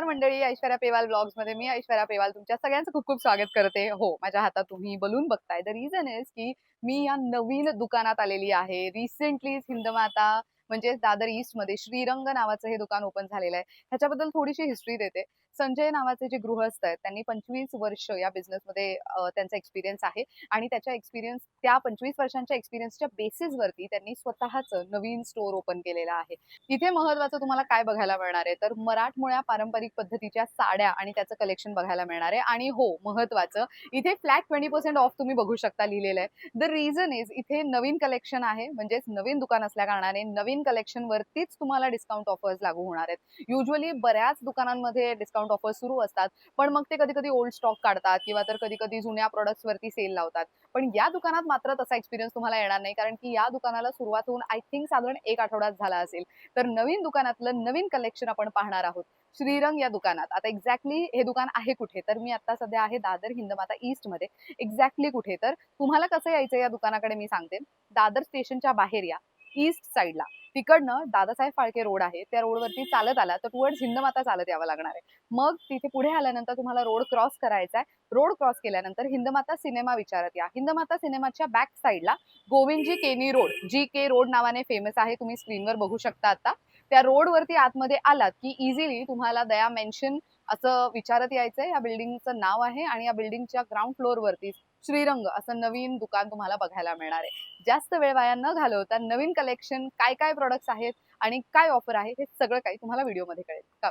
नमस्कार मंडळी ऐश्वर्या पेवाल ब्लॉग्समध्ये मी ऐश्वर्या पेवाल तुमच्या सगळ्यांचं खूप खूप स्वागत करते. हो माझ्या हातात तुम्ही बलून बघताय. द रिझन इज की मी या नवीन दुकानात आलेली आहे. रिसेंटलीच हिंदमाता म्हणजे दादर ईस्टमध्ये श्रीरंग नावाचं हे दुकान ओपन झालेलं आहे. ह्याच्याबद्दल थोडीशी हिस्ट्री देते. संजय नावाचे जे गृहस्थ आहेत त्यांनी पंचवीस वर्ष या बिझनेसमध्ये त्यांचा एक्सपिरियन्स आहे. आणि त्याच्या एक्सपिरियन्स त्या पंचवीस वर्षांच्या एक्सपिरियन्सच्या बेसिसवरती त्यांनी स्वतःचं नवीन स्टोर ओपन केलेलं आहे. इथे महत्वाचं तुम्हाला काय बघायला मिळणार आहे? तर मराठमोळ्या पारंपरिक पद्धतीच्या साड्या आणि त्याचं कलेक्शन बघायला मिळणार आहे. आणि हो महत्वाचं इथे फ्लॅट ट्वेंटी पर्सेंट ऑफ तुम्ही बघू शकता लिहिलेलं आहे. द रिझन इज इथे नवीन कलेक्शन आहे म्हणजेच नवीन दुकान असल्या कारणाने नवीन कलेक्शन वरतीच तुम्हाला डिस्काउंट ऑफर्स लागू होणार आहेत. युजली बऱ्याच दुकानांमध्ये डिस्काउंट ऑफर्स सुरू असतात. पण मग ते कधी कधी ओल्ड स्टॉक काढतात किंवा तर कधी कधी जुन्या प्रोडक्ट्स वरती सेल लावतात. पण या दुकानात मात्र तसा एक्सपिरियन्स तुम्हाला येणार नाही. कारण की या दुकानाला सुरुवात होऊन आय थिंक साधारण एक आठवडाच झाला असेल. तर नवीन दुकानातलं नवीन कलेक्शन आपण पाहणार आहोत. श्रीरंग या दुकानात. आता एक्झॅक्टली हे दुकान आहे कुठे? तर मी आता सध्या आहे दादर हिंदमाता ईस्टमध्ये. एक्झॅक्टली कुठे? तर तुम्हाला कसं यायचं या दुकानाकडे मी सांगते. दादर स्टेशनच्या बाहेर या. ईस्ट साईडला तिकडनं दादासाहेब फाळके रोड आहे त्या रोडवरती चालत आला तर टुवर्ड्स हिंदमाता चालत यावं लागणार आहे. मग तिथे पुढे आल्यानंतर तुम्हाला रोड क्रॉस करायचा आहे. रोड क्रॉस केल्यानंतर हिंदमाता सिनेमा विचारत या. हिंदमाता सिनेमाच्या बॅक साईडला Govindji Keni road G K road नावाने फेमस आहे तुम्ही स्क्रीनवर बघू शकता आता. त्या रोडवरती आतमध्ये आलात की इझिली तुम्हाला दया मेन्शन असं विचारत यायचंय. या बिल्डिंगचं नाव आहे आणि या बिल्डिंगच्या ग्राउंड फ्लोअरवरती श्रीरंग असं नवीन दुकान तुम्हाला बघायला मिळणार आहे. जास्त वेळ वाया न घालवता नवीन कलेक्शन काय काय प्रोडक्ट्स आहेत आणि काय ऑफर आहे हे सगळं काही तुम्हाला व्हिडिओमध्ये कळेल. का?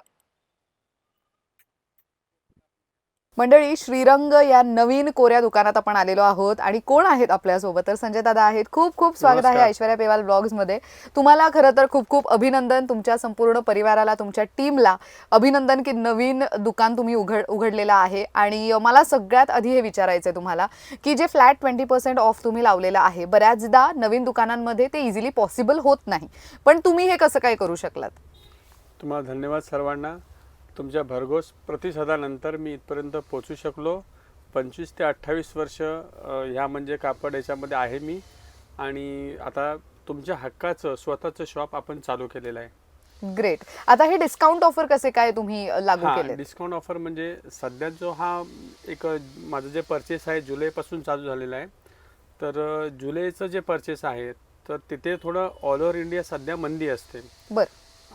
मंडळी श्रीरंग या नवीन कोऱ्या दुकानात आपण आलेलो आहोत आणि कोण आहेत आपल्यासोबत? तर संजय दादा आहेत. खूप खूप स्वागत आहे. ऐश्वर्या पेवाल ब्लॉग्समध्ये तुम्हाला खरं तर खूप खूप अभिनंदन तुमच्या संपूर्ण परिवाराला तुमच्या टीमला. अभिनंदन की नवीन दुकान तुम्ही उघड उघडलेलं आहे. आणि मला सगळ्यात आधी हे विचारायचं आहे तुम्हाला की जे फ्लॅट ट्वेंटी पर्सेंट ऑफ तुम्ही लावलेलं आहे बऱ्याचदा नवीन दुकानांमध्ये ते इझिली पॉसिबल होत नाही. पण तुम्ही हे कसं काय करू शकलात? तुम्हाला धन्यवाद सर्वांना. तुमच्या भरघोस प्रतिसादानंतर मी इथपर्यंत पोचू शकलो. पंचवीस ते अठ्ठावीस वर्ष ह्या म्हणजे कापड याच्यामध्ये आहे मी. आणि आता तुमच्या हक्काचं स्वतःचं शॉप आपण चालू केलेलं आहे. ग्रेट आता हे डिस्काउंट ऑफर कसे काय तुम्ही लागू केले डिस्काउंट ऑफर म्हणजे सध्या जो हा एक माझं जे परचेस आहे जुलैपासून चालू झालेलं आहे. तर जुलैचं जे परचेस आहे तर तिथे थोडं ऑल ओव्हर इंडिया सध्या मंदी असते. बर.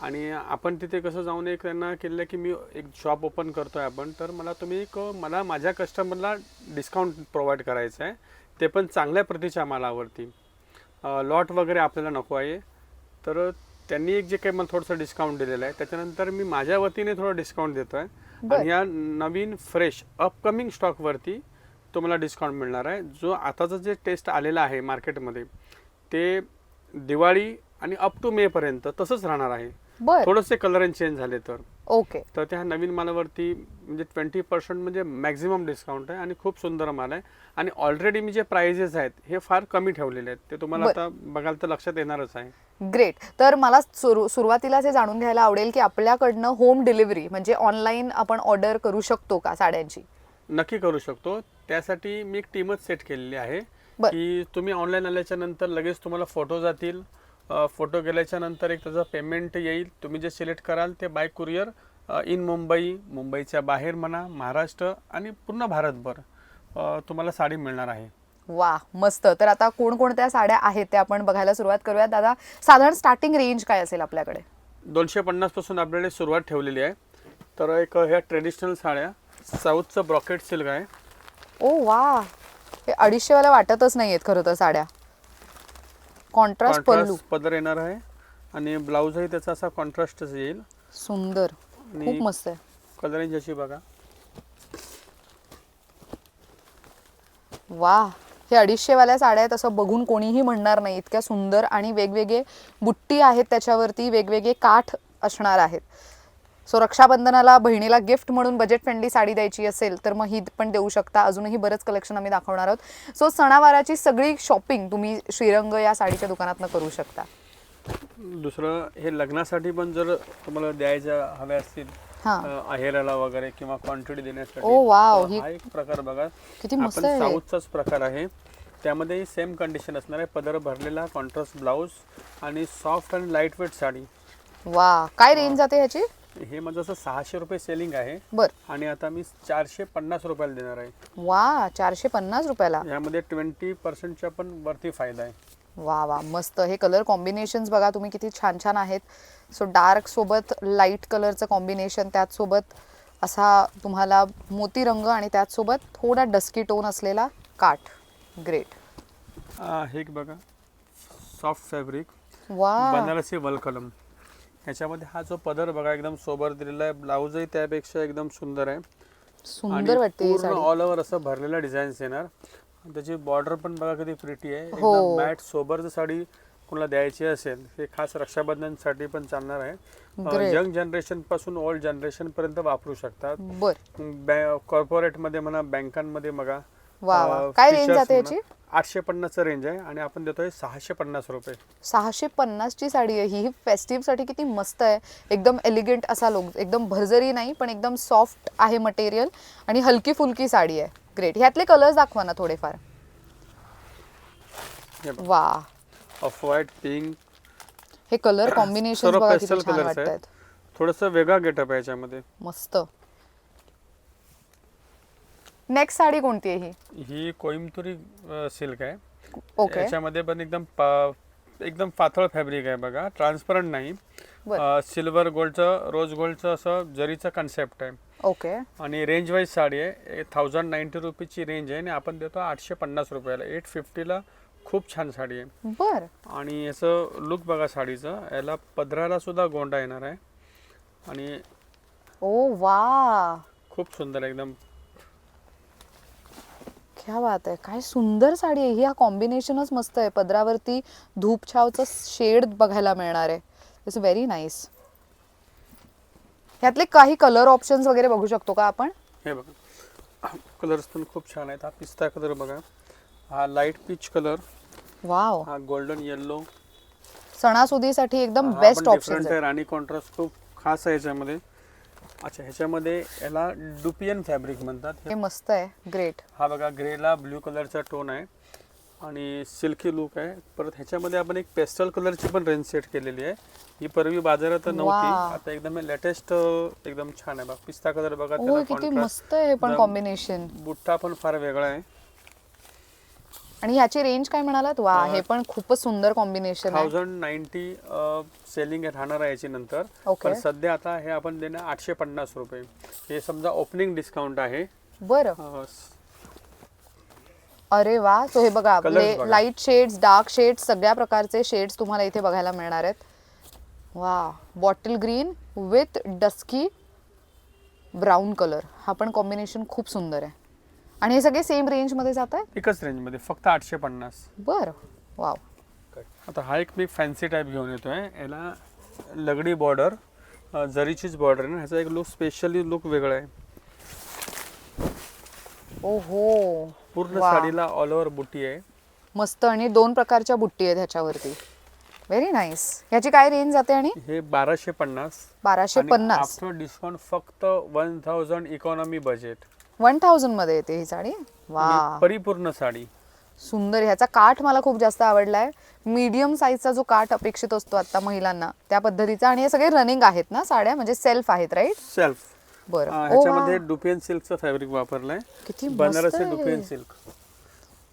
आणि आपण तिथे कसं जाऊन एक त्यांना केलं की मी एक शॉप ओपन करतोय आपण तर मला तुम्ही एक मला माझ्या कस्टमरला डिस्काउंट प्रोव्हाइड करायचं आहे. ते पण चांगल्या प्रतीच्या मालावरती. लॉट वगैरे आपल्याला नको आहे. तर त्यांनी एक जे काही मला थोडंसं डिस्काउंट दिलेलं आहे त्याच्यानंतर मी माझ्या वतीने थोडं डिस्काउंट देतो आहे. आणि या नवीन फ्रेश अपकमिंग स्टॉकवरती तुम्हाला डिस्काउंट मिळणार आहे. जो आताचं जे टेस्ट आलेलं आहे मार्केटमध्ये ते दिवाळी आणि अप टू मे पर्यंत तसंच राहणार आहे. थोडेसे कलर चेंज झाले तर. ओके. तर त्या नवीन मालावरती म्हणजे ट्वेंटी पर्सेंट म्हणजे मॅक्झिमम डिस्काउंट आहे आणि खूप सुंदर माल आहे. आणि ऑलरेडी मी जे प्राइजेस आहेत हे फार कमी ठेवलेले आहेत. ते तुम्हाला. आता बघायला तर लक्षात येणारच आहे. ग्रेट तर मला सुरू सुरुवातीलाच हे जाणून घ्यायला आवडेल की आपल्याकडनं होम डिलिव्हरी म्हणजे ऑनलाईन आपण ऑर्डर करू शकतो का साड्यांची? नक्की करू शकतो. त्यासाठी मी एक टीमच सेट केलेली आहे. की तुम्ही ऑनलाईन आल्याच्यानंतर लगेच तुम्हाला फोटो जातील. फोटो गेल्याच्यानंतर एक त्याचं पेमेंट येईल. तुम्ही जे सिलेक्ट कराल ते बाय कुरिअर इन मुंबई मुंबईच्या बाहेर म्हणा महाराष्ट्र आणि पूर्ण भारतभर तुम्हाला साडी मिळणार आहे. वा मस्त. तर आता कोणकोणत्या साड्या आहेत त्या आपण बघायला सुरुवात करूयात. दादा साधारण स्टार्टिंग रेंज काय असेल आपल्याकडे? दोनशे पन्नासपासून आपल्याकडे सुरुवात ठेवलेली आहे. तर एक ह्या ट्रेडिशनल साड्या साऊथचं ब्रॉकेट सिल्क आहे. ओ वा. हे अडीचशेवाल्या वाटतच नाही आहेत खरं तर साड्या. कॉन्ट्रास्ट पल्लू. कॉन्ट्रास्ट पदर येणार आहे. आणि ब्लाऊजही त्याचा असा कॉन्ट्रास्टच येईल. सुंदर. आणि खूप मस्त आहे. कलरिंग जशी बघा. वा. हे अडीचशेवाल्या साड्या आहेत असं बघून कोणीही म्हणणार नाही. इतक्या सुंदर आणि वेगवेगळे बुट्टी आहेत त्याच्यावरती वेगवेगळे काठ असणार आहेत. सो रक्षाबंधनाला बहिणीला गिफ्ट म्हणून बजेट फ्रेंडली साडी द्यायची असेल तर मग ही पण देऊ शकता. अजूनही बरंच कलेक्शन आम्ही दाखवणार आहोत. सो सणावाराची सगळी शॉपिंग तुम्ही श्रीरंग या साडीच्या दुकानातनं करू शकता. दुसरं हे लग्नासाठी पण जर तुम्हाला द्यायच्या हव्या असतील हां. आहेराला वगैरे किंवा क्वांटिटी देण्यासाठी ओ, वाव, तर ही- हा एक प्रकार बघा. किती मस्त आपण आहे. साऊथचाच प्रकार आहे. त्यामध्ये सेम कंडिशन असणार आहे. पदर भरलेला कॉन्ट्रास्ट ब्लाऊज आणि सॉफ्ट आणि लाइट वेट साडी. वा काय रेंज जाते ह्याची? हे माझं असं सहाशे रुपये सेलिंग आहे. बर. आणि आता मी चारशे पन्नास रुपयाला देणार आहे. वा चारशे पन्नास रुपयाला? यामध्ये ट्वेंटी पर्सेंटच्या पण वरती फायदा आहे. वा वा मस्त. हे कलर कॉम्बिनेशन्स बघा तुम्ही किती छान छान आहेत. सो डार्क सोबत लाइट कलरचं कॉम्बिनेशन त्याचसोबत असा तुम्हाला मोती रंग आणि त्याचसोबत थोडा डस्की टोन असलेला काठ. ग्रेट हे बघा. सॉफ्ट फॅब्रिक वा. बनारसी वलकलम. ह्याच्यामध्ये हा जो पदर बघा एकदम सोबर दिलेला आहे. ब्लाऊजही त्यापेक्षा एकदम सुंदर आहे. सुंदर वाटते ही पूर्ण ऑल ओव्हर असं भरलेला डिझाईन्स येणार. त्याची बॉर्डर पण बघा किती प्रिटी आहे. हो. एकदम मॅट सोबर जर साडी कोणाला द्यायची असेल हे खास रक्षाबंधनसाठी पण चालणार आहे. यंग जनरेशनपासून ओल्ड जनरेशन पर्यंत वापरू शकतात. कॉर्पोरेटमध्ये म्हणा बँकांमध्ये बघा. काय रेंज जाते. याची? आठशे पन्नासचं रेंज आहे आणि आपण देतोय सहाशे पन्नास रुपये. सहाशे पन्नासची साडी आहे. ही फेस्टिव्हसाठी किती मस्त आहे. एकदम एलिगंट असा लोक एकदम भरजरी नाही पण एकदम सॉफ्ट आहे मटेरियल आणि हलकी फुलकी साडी आहे. ग्रेट ह्यातले कलर्स दाखवा ना थोडेफार. वा. ऑफ व्हाईट पिंक हे कलर कॉम्बिनेशन थोडंसं वेगळा गेटअप आहे याच्यामध्ये. मस्त. नेक्स्ट साडी कोणती आहे ही? ही कोइंबतुरी सिल्क आहे. ओके. याच्यामध्ये पण एकदम एकदम पातळ फॅब्रिक आहे बघा. ट्रान्सपरंट नाही. सिल्वर गोल्डचं रोज गोल्डचं असं जरीचं कन्सेप्ट आहे. ओके. आणि रेंज वाईज साडी आहे. थाउजंड नाईन्टी रुपीची रेंज आहे आणि आपण देतो आठशे पन्नास रुपयाला. एट फिफ्टीला खूप छान साडी आहे. बर. आणि याचं लुक बघा साडीचं. याला पदराला सुद्धा गोंडा येणार आहे. आणि ओ वा. खूप सुंदर एकदम क्या बात आहे. काय सुंदर साडी आहे. ही हा कॉम्बिनेशनच मस्त आहे. पदरावरती धूप छावचं शेड बघायला मिळणार आहे. इट्स व्हेरी नाईस ह्यातले काही कलर ऑप्शन्स वगैरे बघू शकतो का आपण? हे बघा. कलर्स पण खूप छान आहेत. हा पिस्ता कलर बघा. हा लाइट पीच कलर वाव हा गोल्डन येल्लो सणासुदीसाठी एकदम बेस्ट ऑप्शन राणी कॉन्ट्रास्ट खूप खास आहे याच्यामध्ये. अच्छा ह्याच्यामध्ये याला डुपियन फॅब्रिक म्हणतात. हे मस्त आहे ग्रेट हा बघा ग्रेला ब्ल्यू कलरचा टोन आहे आणि सिल्की लुक आहे. परत ह्याच्यामध्ये आपण एक पेस्टल कलरची पण रेंज सेट केलेली आहे. ही पूर्वी बाजारात नव्हती. आता एकदम लेटेस्ट एकदम छान आहे. बघा पिस्ता कलर बघा त्याला किती contrast. मस्त आहे पण एकदम कॉम्बिनेशन बुट्टा पण फार वेगळा आहे. आणि ह्याची रेंज काय म्हणालात? वा हे पण खूपच सुंदर कॉम्बिनेशन आहे. थाउजंड नाईन्टी सेलिंग राहणार आहे याची नंतर. Okay. पण सध्या आता हे आपण देणार आठशे पन्नास रुपये. हे समजा ओपनिंग डिस्काउंट आहे. बरं. अं, स- अरे वा सो हे बघा Colours आपले बघा. लाइट शेड्स डार्क शेड्स सगळ्या प्रकारचे शेड्स तुम्हाला इथे बघायला मिळणार आहेत. वा bottle green with dusky brown colour हा पण कॉम्बिनेशन खूप सुंदर आहे. आणि हे सगळे सेम रेंजमध्ये जात आहे एकच रेंजमध्ये फक्त आठशे पन्नास. बरं. वाव आता हा एक मी फॅन्सी टाईप घेऊन येतोय. याला लगडी बॉर्डर जरीचीच बॉर्डर आहे ना ह्याचा एक लुक स्पेशली लुक वेगळा आहे. ओहो. पूर्ण वा. साडीला ऑल ओव्हर बुट्टी आहे. मस्त आणि दोन प्रकारच्या बुट्टी आहेत ह्याच्यावरती. व्हेरी नाईस ह्याची काय रेंज जाते आणि? हे बाराशे पन्नास. बाराशे पन्नास. आफ्टर डिस्काउंट फक्त one thousand economy budget one थाउजंडमध्ये येते ही साडी. वा. परिपूर्ण साडी. सुंदर. ह्याचा काठ मला खूप जास्त आवडलाय. मीडियम साईजचा जो काठ अपेक्षित असतो आता महिलांना त्या पद्धतीचा. आणि हे सगळे रनिंग आहेत ना साड्या? म्हणजे सेल्फ आहेत राईट सेल्फ बरं. ह्याच्यामध्ये. डुपियन सिल्कचं फॅब्रिक वापरलंय. किती बनारसी डुपियन हे.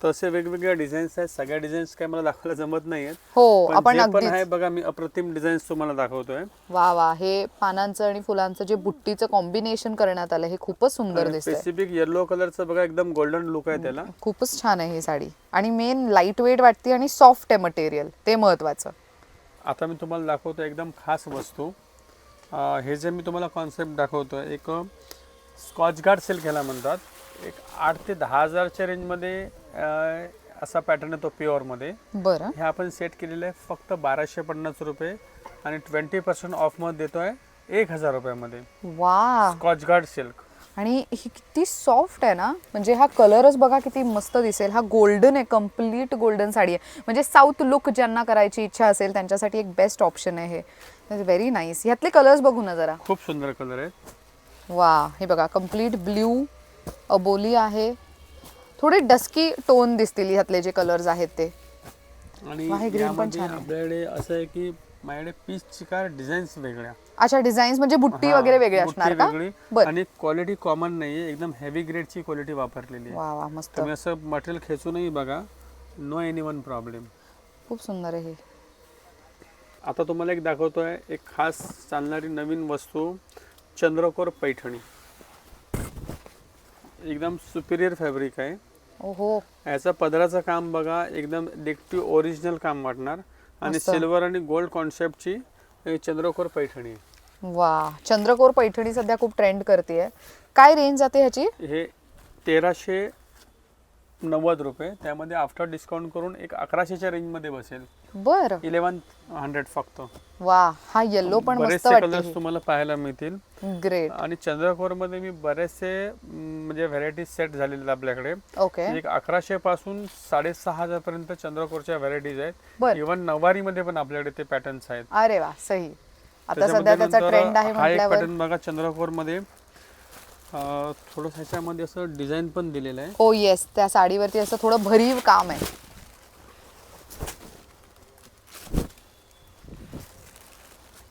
तसे वेगवेगळ्या डिझाईन्स आहेत. सगळ्या डिझाईन्स काय मला दाखवायला जमत नाहीयेत. हो पण आपण पण आहे बघा मी अप्रतिम डिझाईन्स तुम्हाला दाखवतोय. वा वा. हे पानांचं आणि फुलांचं जे बुट्टीचं कॉम्बिनेशन करण्यात आलं हे खूपच सुंदर दिसतंय. स्पेसिफिक येलो कलरचं बघा एकदम गोल्डन लुक आहे त्याला. खूपच छान आहे ही साडी. आणि मेन लाइट वेट वाटते आणि सॉफ्ट आहे मटेरियल ते महत्वाचं. आता मी तुम्हाला दाखवतो एकदम खास वस्तू. हे जे मी तुम्हाला कॉन्सेप्ट दाखवतोय एक स्कॉच गार्ड सिल्क ह्याला म्हणतात. एक आठ ते दहा हजारच्या रेंजमध्ये अं, असा पॅटर्न येतो प्युअरमध्ये. बरं. हे आपण सेट केलेलं आहे फक्त बाराशे पन्नास रुपये आणि ट्वेंटी पर्सेंट ऑफमध्ये देतोय एक हजार रुपयामध्ये. वा स्कॉच गार्ड सिल्क आणि ही किती सॉफ्ट आहे ना? म्हणजे हा कलरच बघा किती मस्त दिसेल. हा गोल्डन आहे कंप्लीट गोल्डन साडी आहे. म्हणजे साऊथ लुक ज्यांना करायची इच्छा असेल त्यांच्यासाठी एक बेस्ट ऑप्शन आहे हे. व्हेरी नाईस ह्यातले कलर्स बघू ना जरा. खूप सुंदर कलर आहेत. वा हे बघा कंप्लीट ब्ल्यू अबोली आहे. थोडे डस्की टोन दिसतील ह्यातले जे कलर्स आहेत ते. आणि वा, हे green पण यामध्ये छान आहे. आपल्याकडे असं आहे की माझ्याकडे पीसची काय डिझाईन्स वेगळ्या. अच्छा डिझाईन्स म्हणजे बुट्टी हा, वगैरे वेगळी बुट्टी असणार का? वेगळी. बर. आणि क्वालिटी कॉमन नाहीये. एकदम हेवी ग्रेडची क्वालिटी वापरलेली आहे. वा वा मस्त. तुम्ही असं मटेरियल खेचूनही बघा. नो एनी वन प्रॉब्लेम खूप सुंदर आहे हे. आता तुम्हाला एक दाखवतोय एक खास चालणारी नवीन वस्तू चंद्रकोर पैठणी. एकदम सुपिरियर फॅब्रिक आहे. ओहो. याचं पदराचं काम बघा एकदम डिक्टिव्ह ओरिजिनल काम वाटणार. आणि मस्त. सिल्वर आणि गोल्ड कॉन्सेप्टची हे चंद्रकोर पैठणी. आहे. वा चंद्रकोर पैठणी सध्या खूप ट्रेंड करते काय रेंज जाते ह्याची? हे तेराशे नव्वद रुपये. त्यामध्ये आफ्टर डिस्काउंट करून एक अकराशेच्या रेंजमध्ये बसेल. बर. इलेवन हंड्रेड फक्त. वा हा येल्लो पण मस्त बरेचसे कलर्स तुम्हाला पाहायला मिळतील. ग्रेट आणि चंद्रकोरमध्ये मी बरेचसे म्हणजे व्हरायटी सेट झालेले आहेत आपल्याकडे. ओके एक अकराशे पासून साडेसहा हजार पर्यंत चंद्रकोरच्या व्हरायटीज आहेत. बर. इव्हन नवारी मध्ये पण आपल्याकडे ते पॅटर्न्स आहेत. अरे वा सही. आता सध्या त्याचा ट्रेंड आहे हा एक म्हटल्यावर. पॅटर्न बघा चंद्रकोरमध्ये थोडं ह्याच्यामध्ये असं डिझाईन पण दिलेलं आहे. हो येस त्या साडीवरती असं थोडं भरीव काम आहे.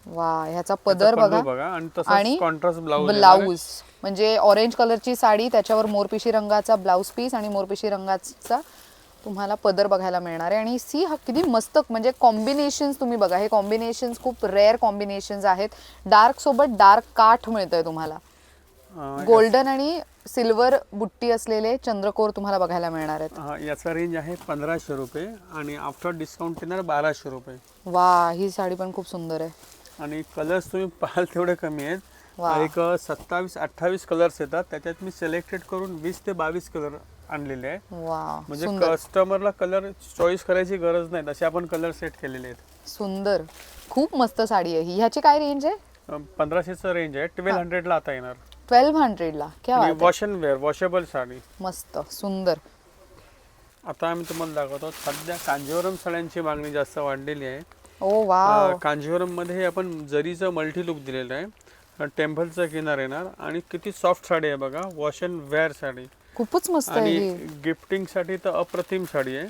वा ह्याचा पदर बघा. आणि कॉन्ट्रास्ट ब्लाऊज ब्लाऊज म्हणजे ऑरेंज कलरची साडी त्याच्यावर मोरपिशी रंगाचा ब्लाऊज पीस आणि मोरपिशी रंगाचा तुम्हाला पदर बघायला मिळणार आहे. आणि सी हा किती मस्त म्हणजे कॉम्बिनेशन्स तुम्ही बघा. हे कॉम्बिनेशन्स खूप रेअर कॉम्बिनेशन्स आहेत. डार्क सोबत डार्क काठ मिळतंय तुम्हाला. गोल्डन आणि सिल्वर बुट्टी असलेले चंद्रकोर तुम्हाला बघायला मिळणार आहेत. याचा रेंज आहे पंधराशे रुपये आणि आफ्टर डिस्काउंट येणार बाराशे रुपये. वा ही साडी पण खूप सुंदर आहे. आणि कलर्स तुम्ही पाहाल तेवढे कमी आहेत. एक सत्तावीस अठ्ठावीस कलर्स येतात. त्याच्यात मी सिलेक्टेड करून वीस ते बावीस कलर आणलेले आहे वा म्हणजे सुंदर. कस्टमरला कलर चॉईस करायची गरज नाही. तसे आपण कलर सेट केलेले आहेत. सुंदर. खूप मस्त साडी आहे ही. ह्याची काय रेंज आहे? पंधराशेचं रेंज आहे. ट्वेल्व हंड्रेडला आता येणार. ट्वेल्व हंड्रेडला क्या बात आहे. Wash and wear washable sari. मस्त सुंदर. आता आम्ही तुम्हाला दाखवतो सध्या कांजीवरम साड्यांची मागणी जास्त वाढलेली आहे. ओ वा कांजीवरममध्ये आपण जरीचं मल्टी लुक दिलेलं आहे. टेम्पलचा किनार येणार. आणि किती सॉफ्ट साडी आहे बघा वॉश अँड वेअर साडी. खूपच मस्त आहे आणि गिफ्टिंगसाठी तर अप्रतिम साडी आहे.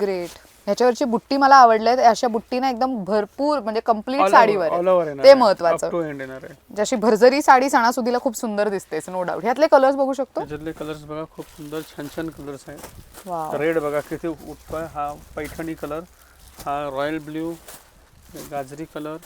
ग्रेट ह्याच्यावरची बुट्टी मला आवडल्या अशा बुट्टीना एकदम भरपूर म्हणजे कंप्लीट All over- साडीवर आहे. येणार ते आहे. महत्वाचं. Up to hand येणार आहे. जशी भरजरी साडी सणासुदीला खूप सुंदर दिसतेस नो डाऊट ह्यातले कलर्स बघू शकतो? त्याच्यातले कलर्स बघा खूप सुंदर छान छान कलर्स आहेत. रेड बघा किती उठतोय हा पैठणी कलर हा रॉयल ब्ल्यू गाजरी कलर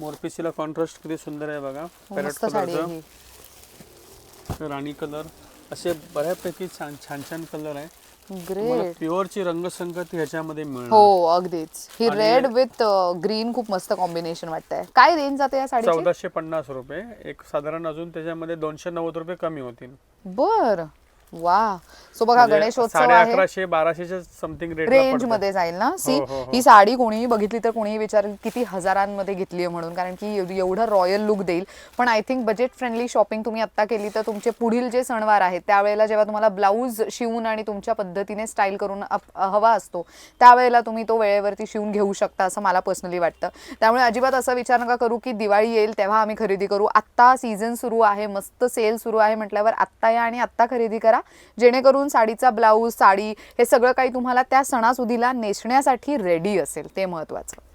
मोरपिसीला कॉन्ट्रास्ट किती सुंदर आहे बघा. पॅरेट मस्त साडी आहे कलरचं ही. राणी कलर असे बऱ्यापैकी छान छान छान कलर आहे. ग्रेट प्युअरची रंगसंगती ह्याच्यामध्ये मिळणार. हो अगदीच. ही आणि- रेड विथ ग्रीन खूप मस्त कॉम्बिनेशन वाटतंय. काय रेंज जाते या साडीची? चौदाशे पन्नास रुपये. एक साधारण अजून त्याच्यामध्ये दोनशे नव्वद रुपये कमी होतील. बर. वा. सो बघा म्हणजे गणेशोत्सव साडे आहे. अकराशे बाराशेच्या समथिंग रेट रेंजमध्ये जाईल ना? सी हो, हो, हो. ही साडी कोणीही बघितली तर कोणीही विचारेल किती हजारांमध्ये घेतली आहे म्हणून कारण की एव- एवढं रॉयल लुक देईल. पण I think budget friendly shopping तुम्ही आता केली तर तुमचे पुढील जे सणवार आहेत त्यावेळेला जेव्हा तुम्हाला ब्लाऊज शिवून आणि तुमच्या पद्धतीने स्टाईल करून अप- हवा असतो त्यावेळेला तुम्ही तो वेळेवरती शिवून घेऊ शकता असं मला पर्सनली वाटतं. त्यामुळे अजिबात असा विचार नका करू की दिवाळी येईल तेव्हा आम्ही खरेदी करू. आत्ता सीझन सुरू आहे मस्त सेल सुरू आहे म्हटल्यावर आत्ता या आणि आत्ता खरेदी करा जेणेकरून साडीचा ब्लाऊज साडी हे सगळं काही तुम्हाला त्या सणासुदीला नेसण्यासाठी रेडी असेल. ते महत्वाचं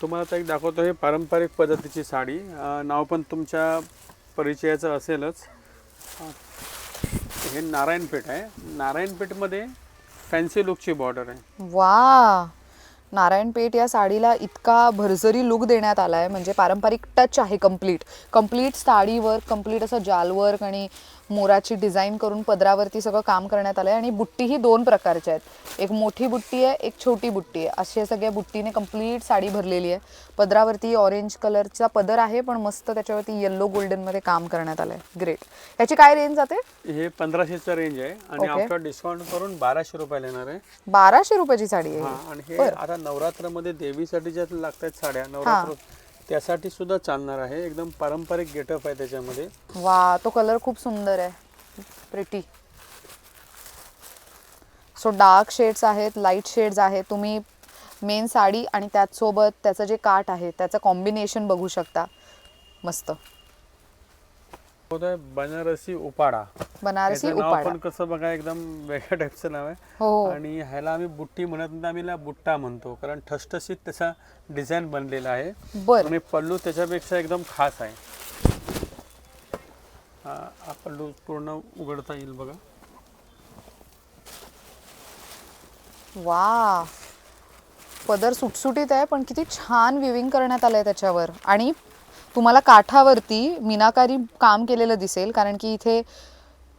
तुम्हाला आता एक दाखवतो हे पारंपरिक पद्धतीची साडी. नाव पण तुमच्या परिचयाचं असेलच. हे नारायणपेठ आहे. नारायणपेठमध्ये फॅन्सी लुकची बॉर्डर आहे. वा नारायणपेठ या साडीला इतका भरजरी लुक देण्यात आला आहे म्हणजे पारंपरिक टच आहे कंप्लीट कंप्लीट साडीवर कंप्लीट असं जालवर्क आणि मोराची डिझाईन करून पदरावरती सगळं काम करण्यात आलं आहे आणि बुट्टी ही दोन प्रकारच्या आहेत. एक मोठी बुट्टी आहे एक छोटी बुट्टी आहे. अशा सगळ्या बुट्टीने कंप्लीट साडी भरलेली आहे. पदरावरती ऑरेंज कलरचा पदर आहे पण मस्त त्याच्यावरती येल्लो गोल्डनमध्ये काम करण्यात आलं आहे ग्रेट ह्याची काय रेंज जाते? हे पंधराशेचं रेंज आहे आणि. आफ्टर डिस्काउंट करून बाराशे रुपयाला येणार आहे. बाराशे रुपयाची साडी आहे आणि हे. आता नवरात्रमध्ये देवीसाठी ज्या लागतात साड्या. नवरात्र त्यासाठी सुद्धा चालणार आहे. एकदम पारंपरिक गेटअप आहे त्याच्यामध्ये. वा तो कलर खूप सुंदर आहे. प्रिटी सो डार्क शेड्स आहेत लाइट शेड्स आहेत. तुम्ही मेन साडी आणि त्याचसोबत त्याचं जे काठ आहे त्याचं कॉम्बिनेशन बघू शकता. मस्त. होतोय बनारसी उपाडा. बनारसी याचं नाव उपाडा. पण कसं बघा एकदम वेगळ्या टाईपचं नाव आहे. हो हो. आणि ह्याला आम्ही बुट्टी म्हणत नाही आम्ही याला बुट्टा म्हणतो. कारण ठसठसीत त्याचा डिझाईन बनलेला आहे. बर. आणि पल्लू त्याच्यापेक्षा एकदम खास आहे. हा हा पल्लू पूर्ण उघडता येईल बघा. वा पदर सुटसुटीत आहे पण किती छान विविंग करण्यात आलंय त्याच्यावर. आणि तुम्हाला काठावरती मीनाकारी काम केलेलं दिसेल कारण की इथे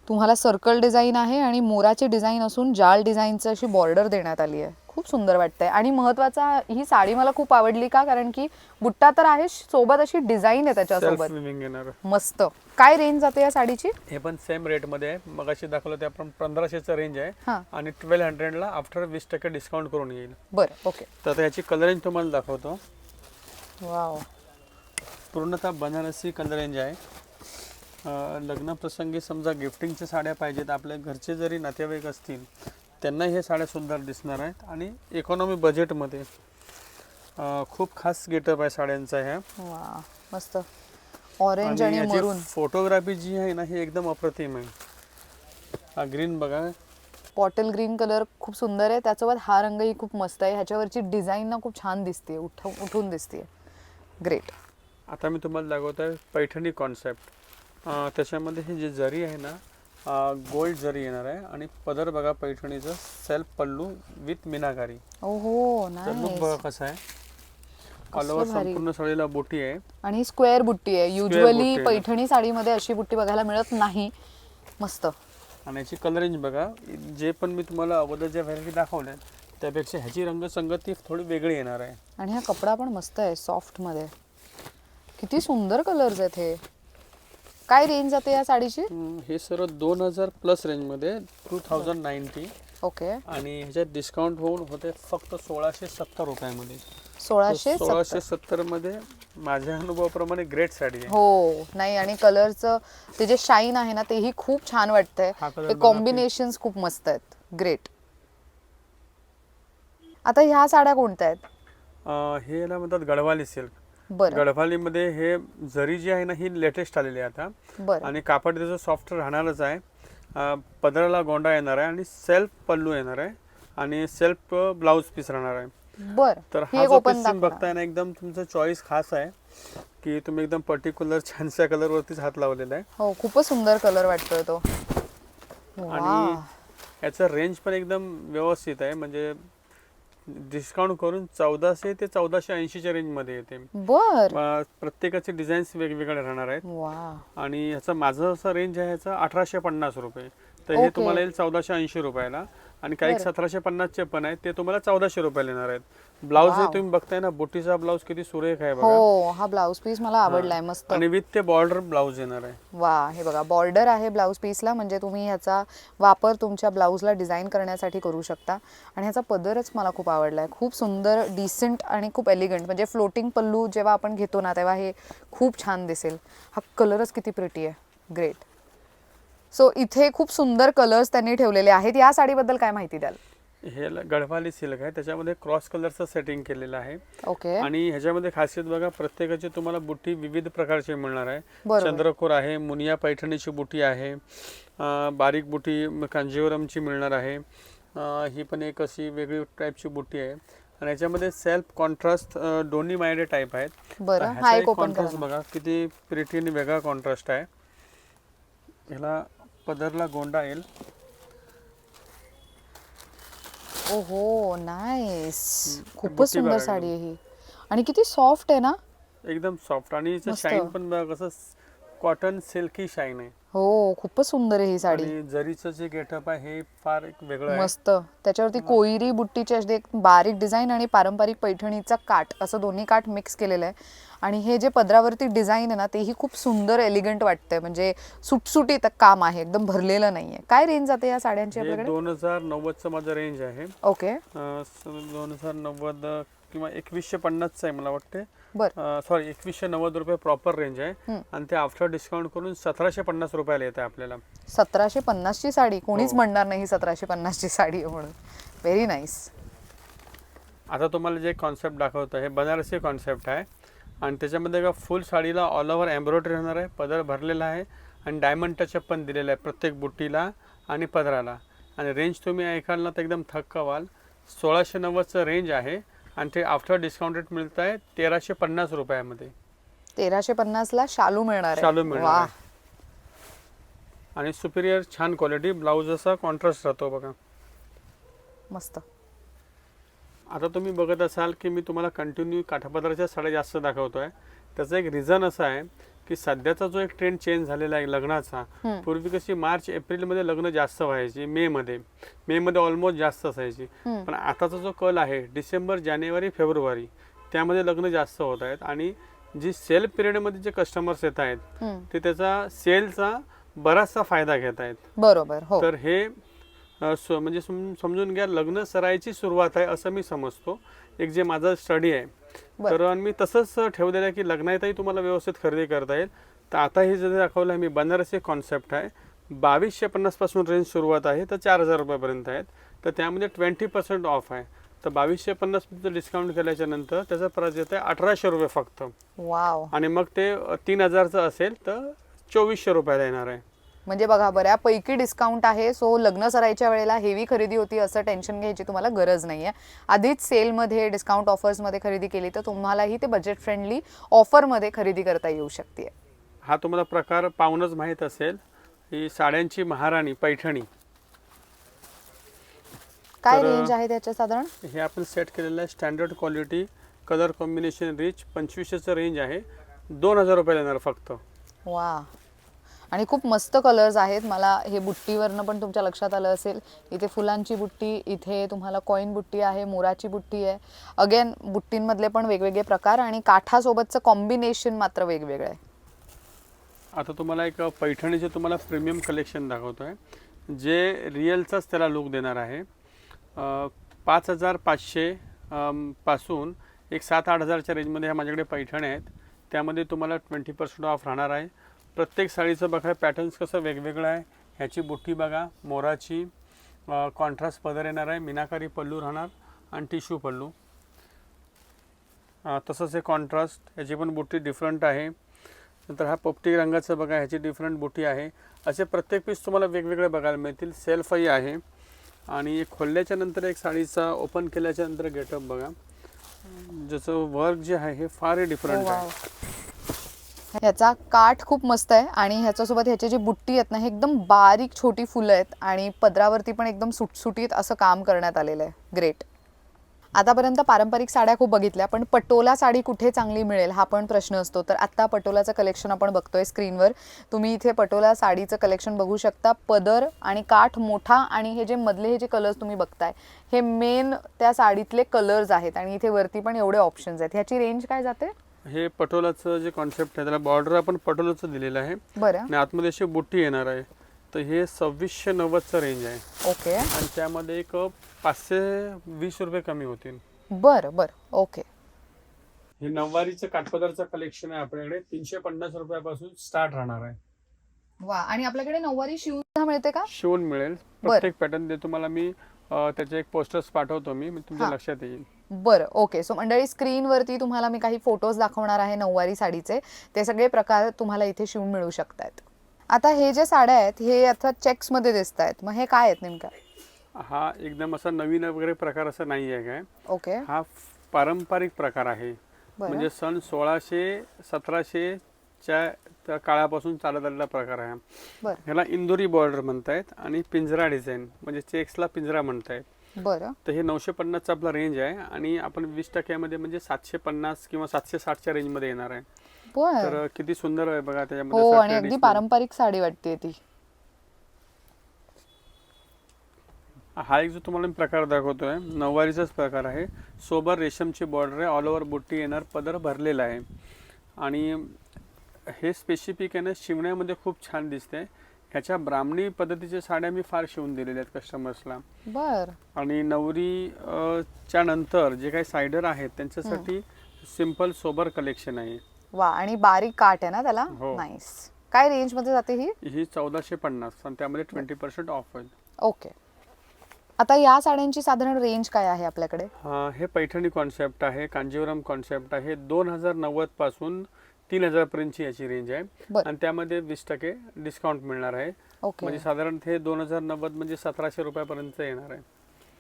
तुम्हाला सर्कल डिझाईन आहे आणि मोराची डिझाईन असून जाल डिझाईनचं अशी बॉर्डर देण्यात आली आहे. खूप सुंदर वाटतंय. आणि महत्त्वाचा ही साडी मला खूप आवडली का? कारण की बुट्टा तर आहे सोबत अशी डिझाईन आहे त्याच्यासोबत. मस्त. काय रेंज जाते या साडीची? हे पण सेम रेटमध्ये आहे. मग अशी दाखवलं ते आपण पंधराशेचं रेंज आहे. हां. आणि ट्वेल्व हंड्रेडला आफ्टर वीस टक्के डिस्काउंट करून येईल. बरं ओके तर याची कलर रेंज तुम्हाला दाखवतो. वाव पूर्णतः बनारसी कलर रेंज आहे लग्नप्रसंगी समजा गिफ्टिंगच्या साड्या पाहिजेत आपल्या घरचे जरी नातेवाईक असतील त्यांना हे साड्या सुंदर दिसणार आहेत आणि इकॉनॉमी बजेटमध्ये खूप खास गेटअप आहे साड्यांचा ह्या. मस्त. ऑरेंज आणि मरून फोटोग्राफी जी आहे ना ही एकदम अप्रतिम आहे. हा ग्रीन बघा. बॉटल ग्रीन कलर खूप सुंदर आहे. त्यासोबत हा रंगही खूप मस्त आहे. ह्याच्यावरची डिझाईन ना खूप छान दिसते उठ उठून दिसते ग्रेट आता मी तुम्हाला दाखवत आहे पैठणी कॉन्सेप्ट त्याच्यामध्ये ही जी जरी आहे ना गोल्ड जरी येणार आहे आणि पदर बघा पैठणीचं सेल्फ पल्लू विथ मीनाकारी. ओहो तर लुक बघा कसं आहे. ऑल ओव्हर भारी. संपूर्ण साडीला बोटी आहे. आणि स्क्वेअर बुट्टी आहे. युजली. पैठणी साडीमध्ये अशी बुट्टी बघायला मिळत नाही. मस्त. आणि याची कलर रेंज बघा. जे पण मी तुम्हाला अगोदर ज्या व्हरायटी दाखवल्या त्यापेक्षा ह्याची रंगसंगती थोडी वेगळी येणार आहे. आणि हा कपडा पण मस्त आहे सॉफ्टमध्ये. किती सुंदर कलर्स आहेत हे. काय रेंज जाते या साडीची? हे सर्व दोन हजार प्लस रेंजमध्ये टू थाउजंड नाईन्टी ओके. आणि ह्याच्यात डिस्काउंट होऊन होते फक्त सोळाशे सत्तर रुपयामध्ये. सोळाशे सोळाशे सत्तर. मध्ये माझ्या अनुभवाप्रमाणे ग्रेट साडी आहे. हो नाही आणि कलरचं ते जे शाईन आहे ना तेही खूप छान वाटतंय. हा ते बघा कॉम्बिनेशन खूप मस्त आहेत. ग्रेट आता ह्या साड्या कोणत्या आहेत? अं, हे याला म्हणतात गडवाली सिल्क बरं. गडवालीमध्ये हे जरी जी आहे ना ही लेटेस्ट आलेली आहे आता. बरं. आणि कापड त्याचं सॉफ्ट राहणारच आहे. अं, पदराला गोंडा येणार आहे आणि सेल्फ पल्लू येणार आहे. आणि सेल्फ ब्लाऊज पीस राहणार आहे. बरं. तर ही हा एक जो ओपन पीस बघताय ना एकदम तुमचं चॉईस खास आहे की तुम्ही एकदम पर्टिक्युलर छानशा कलरवरतीच हात लावलेला आहे. हो खूपच सुंदर कलर वाटतोय तो. आणि याचं रेंज पण एकदम व्यवस्थित आहे. म्हणजे डिस्काउंट करून चौदाशे ते चौदाशे ऐंशीच्या रेंजमध्ये येते. बर. अं, प्रत्येकाचे डिझाईन्स वेगवेगळे राहणार आहेत. वा आणि ह्याचं माझं असं रेंज आहे ह्याचं अठराशे पन्नास रुपये. तर हे Okay. तुम्हाला येईल चौदाशे ऐंशी रुपयाला. आणि काही. सतराशे पन्नासचे पण आहेत ते तुम्हाला चौदाशे रुपयाला येणार आहेत. ब्लाऊज हे. तुम्ही बघताय ना बोटीचा ब्लाऊज किती सुरेख आहे बघा. हो हा ब्लाऊज पीस मला आवडलाय मस्त. आणि विथ ते बॉर्डर ब्लाऊज येणार आहे. वा हे बघा बॉर्डर आहे ब्लाऊज पीसला म्हणजे तुम्ही ह्याचा वापर तुमच्या ब्लाऊजला डिझाईन करण्यासाठी करू शकता. आणि ह्याचा पदरच मला खूप आवडलाय. खूप सुंदर डिसेंट आणि खूप एलिगंट म्हणजे फ्लोटिंग पल्लू जेव्हा आपण घेतो ना तेव्हा हे खूप छान दिसेल. हा कलरच किती प्रिटी आहे. ग्रेट सो इथे खूप सुंदर कलर्स त्यांनी ठेवलेले आहेत. या साडीबद्दल काय माहिती द्याल? हे ल- गडवाली सिल्क आहे. त्याच्यामध्ये क्रॉस कलरचं सेटिंग केलेलं आहे. ओके. आणि ह्याच्यामध्ये खासियत बघा प्रत्येकाची तुम्हाला बुट्टी विविध प्रकारची मिळणार आहे. चंद्रकोर आहे मुनिया पैठणीची बुटी आहे बारीक बुटी कांजीवरमची मिळणार आहे. ही पण एक अशी वेगळी टाईपची बुटी आहे. आणि याच्यामध्ये सेल्फ कॉन्ट्रास्ट दोन्ही मायडे टाईप आहेत. बरं हा कॉन्ट्रास्ट बघा किती प्रिटी आणि वेगळा कॉन्ट्रास्ट आहे. ह्याला पदरला गोंडा येईल. ओहो नाईस खूपच बुट्टी सुंदर बघा साडी आहे ही. आणि किती सॉफ्ट आहे ना? एकदम सॉफ्ट आणि याचं मस्त. शाईन पण बघा कसं कॉटन सिल्की शाईन आहे. हो खूपच सुंदर आहे ही साडी. आणि जरीचं जे गेटअप आहे हे फार एक वेगळं आहे. मस्त. त्याच्यावरती कोयरी बुट्टीचे असे एक बारीक डिझाईन आणि पारंपरिक पैठणीचा काठ असं दोन्ही काठ मिक्स केलेलं आहे. आणि हे जे पदरावरती डिझाईन आहे ना तेही खूप सुंदर एलिगंट वाटतंय. म्हणजे सुटसुटीत काम आहे एकदम भरलेलं नाहीये. काय रेंज जाते या साड्यांची हे आपल्याकडे? दोन हजार नव्वदचं माझं रेंज आहे. ओके दोन हजार नव्वद किंवा एकवीसशे पन्नासचं आहे मला वाटते बर. सॉरी एकवीसशे नव्वद रुपये प्रॉपर रेंज आहे. आणि ते आफ्टर डिस्काउंट करून सतराशे पन्नास रुपयाला येते आपल्याला. सतराशे पन्नासची साडी कोणीच हो. म्हणणार नाही सतराशे पन्नासची साडी आहे म्हणून. व्हेरी नाईस आता तुम्हाला जे कॉन्सेप्ट दाखवतो हे बनारसी कॉन्सेप्ट आहे. आणि त्याच्यामध्ये का फुल साडीला ऑल ओव्हर एम्ब्रॉयडरी होणार आहे. पदर भरलेला आहे आणि डायमंड टचअप पण दिलेला आहे प्रत्येक बुट्टीला आणि पदराला. आणि रेंज तुम्ही ऐकाल ना तर एकदम थक्क व्हाल. सोळाशे नव्वदचं रेंज आहे. आणि ते आफ्टर डिस्काउंट रेट मिळत आहे तेराशे पन्नास रुपयामध्ये तेराशे पन्नास ला शालू मिळणार. शालू मिळणार. आणि सुपिरियर छान क्वालिटी ब्लाऊज असा कॉन्ट्रास्ट राहतो बघा. मस्त. आता तुम्ही बघत असाल की मी तुम्हाला कंटिन्यू काठापदराच्या साड्या जास्त दाखवतोय. त्याचं एक रिझन असं आहे की सध्याचा जो एक ट्रेंड चेंज झालेला आहे लग्नाचा. पूर्वी कशी मार्च एप्रिलमध्ये लग्न जास्त व्हायची मे मध्ये मे मध्ये ऑलमोस्ट जास्त असायची. पण आताचा जो कल आहे डिसेंबर जानेवारी फेब्रुवारी त्यामध्ये लग्न जास्त होत आहेत आणि जी सेल पिरियडमध्ये जे कस्टमर्स येत आहेत. ते त्याचा सेलचा बराचसा फायदा घेत आहेत बरोबर हो तर हे म्हणजे सम- समजून घ्या लग्न सरायची सुरुवात आहे असं मी समजतो एक जे माझा स्टडी आहे. तर आणि मी तसंच ठेवलेलं आहे की लग्नातही तुम्हाला व्यवस्थित खरेदी करता येईल. तर आता हे जे दाखवलं आहे मी बनारसी कॉन्सेप्ट आहे. बावीसशे पन्नासपासून रेंज सुरुवात आहे तर चार हजार रुपयापर्यंत आहेत. तर त्यामध्ये ट्वेंटी पर्सेंट ऑफ आहे. तर बावीसशे पन्नासचं डिस्काउंट केल्याच्यानंतर त्याचा प्राइस येत आहे अठराशे रुपये फक्त. आणि मग ते तीन हजारचं असेल तर चोवीसशे रुपयाला येणार आहे. म्हणजे बघा बऱ्यापैकी डिस्काउंट आहे. सो लग्न सरायच्या वेळेला हेवी खरेदी होती असं टेन्शन घ्यायची तुम्हाला गरज नाहीये. आधीच सेलमध्ये डिस्काउंट ऑफर्समध्ये खरेदी केली तर तुम्हालाही ते बजेट फ्रेंडली ऑफरमध्ये खरेदी करता येऊ शकते हा तुम्हाला प्रकार पाहूनच माहीत असेल. ही साड्यांची महाराणी पैठणी. काय रेंज आहे त्याच्या साधारण? हे आपण सेट केलेलं आहे. Standard quality colour combination rich पंचवीसशेचं range आहे. दोन हजार रुपये येणार फक्त. वा. आणि खूप मस्त कलर्स आहेत. मला हे बुट्टीवरनं पण तुमच्या लक्षात आलं असेल. इथे फुलांची बुट्टी इथे तुम्हाला कॉईन बुट्टी आहे मोराची बुट्टी आहे. अगेन बुट्टींमधले पण वेगवेगळे प्रकार आणि काठासोबतचं कॉम्बिनेशन मात्र वेगवेगळं आहे. आता तुम्हाला एक पैठणीचे तुम्हाला प्रीमियम कलेक्शन दाखवतो आहे जे रिअलचाच त्याला लुक देणार आहे. पाच हजार पाचशे पासून एक सात आठ हजारच्या रेंजमध्ये ह्या माझ्याकडे पैठण आहेत. त्यामध्ये तुम्हाला ट्वेंटी पर्सेंट ऑफ राहणार आहे. प्रत्येक साडीचं बघा पॅटर्न्स कसं वेगवेगळं आहे. ह्याची बुट्टी बघा मोराची कॉन्ट्रास्ट पदर येणार आहे. मीनाकारी पल्लू राहणार आणि टिश्यू पल्लू. तसंच हे कॉन्ट्रास्ट ह्याची पण बुट्टी डिफरंट आहे. नंतर हा पोपटी रंगाचं बघा ह्याची डिफरंट बुटी आहे. असे प्रत्येक पीस तुम्हाला वेगवेगळे बघायला मिळतील. सेल्फही आहे. आणि एक खोलल्याच्या नंतर एक साडीचा ओपन केल्याच्यानंतर गेटअप बघा. ज्याचं वर्क जे आहे हे फार डिफरंट आहे. ह्याचा काठ खूप मस्त आहे आणि ह्याच्यासोबत ह्याची जी बुट्टी आहेत ना हे एकदम बारीक छोटी फुलं आहेत आणि पदरावरती पण एकदम सुटसुटीत असं काम करण्यात आलेलं आहे. ग्रेट आतापर्यंत पारंपरिक साड्या खूप बघितल्या पण पटोला साडी कुठे चांगली मिळेल हा पण प्रश्न असतो. तर आत्ता पटोलाचं कलेक्शन आपण बघतोय स्क्रीनवर तुम्ही इथे पटोला साडीचं कलेक्शन बघू शकता. पदर आणि काठ मोठा आणि हे जे मधले हे जे कलर्स तुम्ही बघताय हे मेन त्या साडीतले कलर्स आहेत आणि इथे वरती पण एवढे ऑप्शन्स आहेत. ह्याची रेंज काय जाते? हे पटोलाचं जे कॉन्सेप्ट आहे त्याला बॉर्डर आपण पटोलाचं दिलेलं आहे. बरं. आणि आतमध्ये अशी बुट्टी येणार आहे. तर हे सव्वीसशे नव्वदचं रेंज आहे. ओके. आणि त्यामध्ये एक पाचशे वीस रुपये कमी होतील. बरं बरं. ओके. हे नऊवारीचं काठपदरचं कलेक्शन आहे आपल्याकडे. तीनशे पन्नास रुपयापासून स्टार्ट राहणार आहे. वा. आणि आपल्याकडे नऊवारी शिवून मिळते का? शिवून मिळेल. प्रत्येक पॅटर्न ते तुम्हाला मी अ, त्याचे एक पोस्टर्स पाठवतो मी. तुमच्या. लक्षात येईल. बरं ओके सो मंडळी स्क्रीनवरती तुम्हाला मी काही फोटोज दाखवणार आहे नऊवारी साडीचे. ते सगळे प्रकार तुम्हाला इथे शिवून मिळू शकतात. आता हे जे साड्या आहेत हे आता चेक्समध्ये दिसत आहेत मग हे काय आहेत नेमकं? हा एकदम असा नवीन वगैरे प्रकार असं नाही आहे काय. ओके हा पारंपरिक प्रकार आहे. म्हणजे सन सोळाशे सतराशेच्या त्या काळापासून चालत आलेला प्रकार आहे. ह्याला इंदोरी बॉर्डर म्हणतायत आणि पिंजरा डिझाईन म्हणजे चेक्सला पिंजरा म्हणतायत. बरं. तर हे नऊशे पन्नासचा आपला रेंज आहे आणि आपण वीस टक्क्यामध्ये म्हणजे सातशे पन्नास किंवा सातशे साठच्या रेंजमध्ये येणार आहे. तर किती सुंदर आहे बघा त्याच्यामध्ये हो आणि अगदी. पारंपरिक साडी वाटते ती. हा एक जो तुम्हाला मी प्रकार दाखवतोय नऊवारीचाच प्रकार आहे. सोबर रेशमची बॉर्डर आहे ऑल ओव्हर बुट्टी येणार पदर भरलेला आहे. आणि हे स्पेसिफिक आहे ना शिवण्यामध्ये खूप छान दिसते ह्याच्या ब्राह्मणी पद्धतीच्या साड्या मी फार शिवून दिलेल्या आहेत कस्टमर्सला बर. आणि नवरी अ, च्या नंतर जे काही सायडर आहेत त्यांच्यासाठी सिंपल सोबर कलेक्शन आहे. वा आणि बारीक काठ आहे ना त्याला? हो. नाईस काय रेंजमध्ये जाते ही? ही चौदाशे पन्नास आणि त्यामध्ये ट्वेंटी पर्सेंट ऑफ होईल ओके. आता या साड्यांची साधारण रेंज काय आहे आपल्याकडे? हा हे पैठणी कॉन्सेप्ट आहे कांजीवरम कॉन्सेप्ट आहे. दोन हजार नव्वदपासून तीन हजारपर्यंतची याची रेंज आहे. आणि त्यामध्ये वीस टक्के डिस्काउंट मिळणार आहे. म्हणजे साधारण हे दोन हजार नव्वद म्हणजे सतराशे रुपयापर्यंत येणार आहे.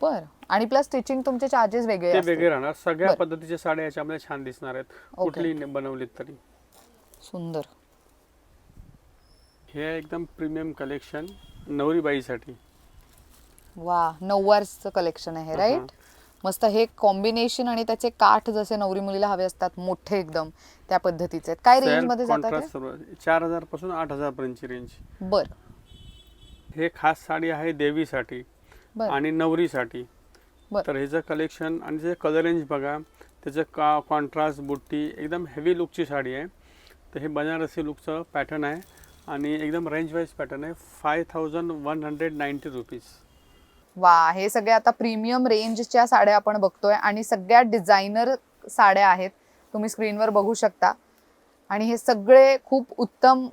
बर. आणि प्लस स्टिचिंग तुमचे चार्जेस वेगळे ते. वेगळे राहणार. सगळ्या. पद्धतीच्या साड्या याच्यामध्ये छान दिसणार आहेत. कुठली बनवलीत तरी. सुंदर. हे एकदम प्रीमियम कलेक्शन नवरीबाईसाठी. वा नऊवारचं कलेक्शन आहे राईट मस्त हे कॉम्बिनेशन आणि त्याचे काठ जसे नवरी मुलीला हवे असतात मोठे एकदम त्या पद्धतीचे आहेत. काय रेंजमध्ये जातात चार हजारपासून आठ हजार पर्यंतची रेंज? बर. हे खास साडी आहे देवीसाठी बर. आणि नवरीसाठी. बर. तर ह्याचं कलेक्शन आणि त्याचे कलर रेंज बघा त्याचं का कॉन्ट्रास्ट बुट्टी एकदम हेवी लुकची साडी आहे. तर हे बनारसी लुकचं पॅटर्न आहे आणि एकदम रेंज वाईज पॅटर्न आहे. Five thousand one hundred ninety rupees वा हे सगळ्या आता प्रीमियम रेंजच्या साड्या आपण बघतोय आणि सगळ्या डिझायनर साड्या आहेत. तुम्ही स्क्रीनवर बघू शकता. आणि हे सगळे खूप उत्तम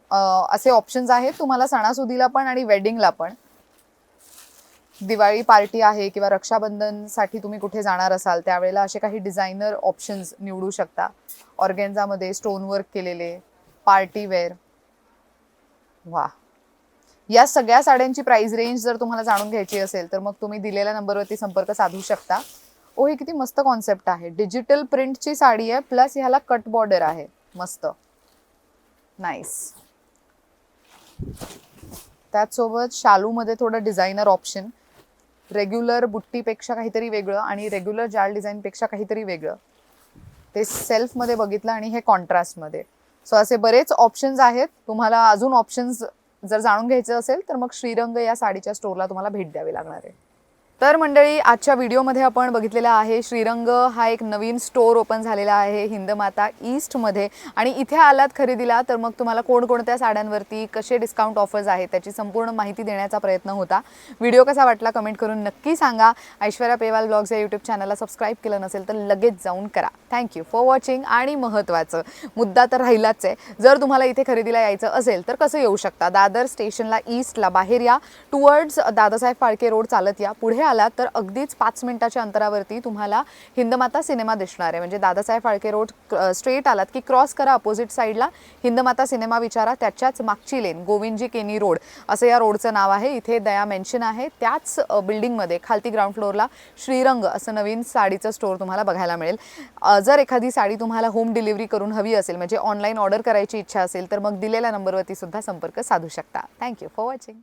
असे ऑप्शन्स आहेत. तुम्हाला सणासुदीला पण आणि वेडिंगला पण. दिवाळी पार्टी आहे किंवा रक्षाबंधनसाठी तुम्ही कुठे जाणार असाल त्यावेळेला असे काही डिझायनर ऑप्शन्स निवडू शकता. ऑर्गेन्झामध्ये स्टोन वर्क केलेले पार्टी वेअर वा. या सगळ्या साड्यांची प्राइस रेंज जर तुम्हाला जाणून घ्यायची असेल तर मग तुम्ही दिलेल्या नंबरवरती संपर्क साधू शकता. ओ हे किती मस्त कॉन्सेप्ट आहे. डिजिटल प्रिंटची साडी आहे प्लस ह्याला कट बॉर्डर आहे. मस्त. नाईस त्याचसोबत शालूमध्ये थोडं डिझायनर ऑप्शन रेग्युलर बुट्टीपेक्षा काहीतरी वेगळं आणि रेग्युलर जाल डिझाईनपेक्षा काहीतरी वेगळं. ते सेल्फमध्ये बघितलं आणि हे कॉन्ट्रास्टमध्ये सो असे बरेच ऑप्शन्स आहेत. तुम्हाला अजून ऑप्शन्स जर जाणून घ्यायचं असेल तर मग श्रीरंग या साडीच्या स्टोरला तुम्हाला भेट द्यावी लागणार आहे. तर मंडळी आजच्या व्हिडिओमध्ये आपण बघितलेला आहे श्रीरंग हा एक नवीन स्टोर ओपन झालेला आहे हिंदमाता ईस्टमध्ये आणि इथे आलात खरेदीला तर मग तुम्हाला कोणकोणत्या साड्यांवरती कसे डिस्काउंट ऑफर्स आहेत त्याची संपूर्ण माहिती देण्याचा प्रयत्न होता. व्हिडिओ कसा वाटला कमेंट करून नक्की सांगा. ऐश्वर्या पेवाल ब्लॉग्स या यूट्यूब चॅनलला सबस्क्राईब केलं नसेल तर लगेच जाऊन करा. थँक्यू फॉर वॉचिंग आणि महत्त्वाचं मुद्दा तर राहिलाच आहे. जर तुम्हाला इथे खरेदीला यायचं असेल तर कसं येऊ शकता? दादर स्टेशनला ईस्टला बाहेर या. टुवर्ड्स दादासाहेब फाळके रोड चालत या. पुढे आलात तर अगदीच पाच मिनिटाच्या अंतरावरती तुम्हाला हिंदमाता सिनेमा दिसणार आहे. म्हणजे दादासाहेब फाळके रोड स्ट्रेट आलात की क्रॉस करा अपोजिट साईडला हिंदमाता सिनेमा विचारा त्याच्याच मागची लेन गोविंदजी केनी रोड. असं या रोडचं नाव आहे. इथे दया मेन्शन आहे. त्याच बिल्डिंगमध्ये खालती ग्राउंड फ्लोअरला श्रीरंग असं नवीन साडीचं स्टोअर तुम्हाला बघायला मिळेल. जर एखादी साडी तुम्हाला होम डिलिव्हरी करून हवी असेल म्हणजे ऑनलाईन ऑर्डर करायची इच्छा असेल तर मग दिलेल्या नंबरवरती सुद्धा संपर्क साधू शकता. Thank you for watching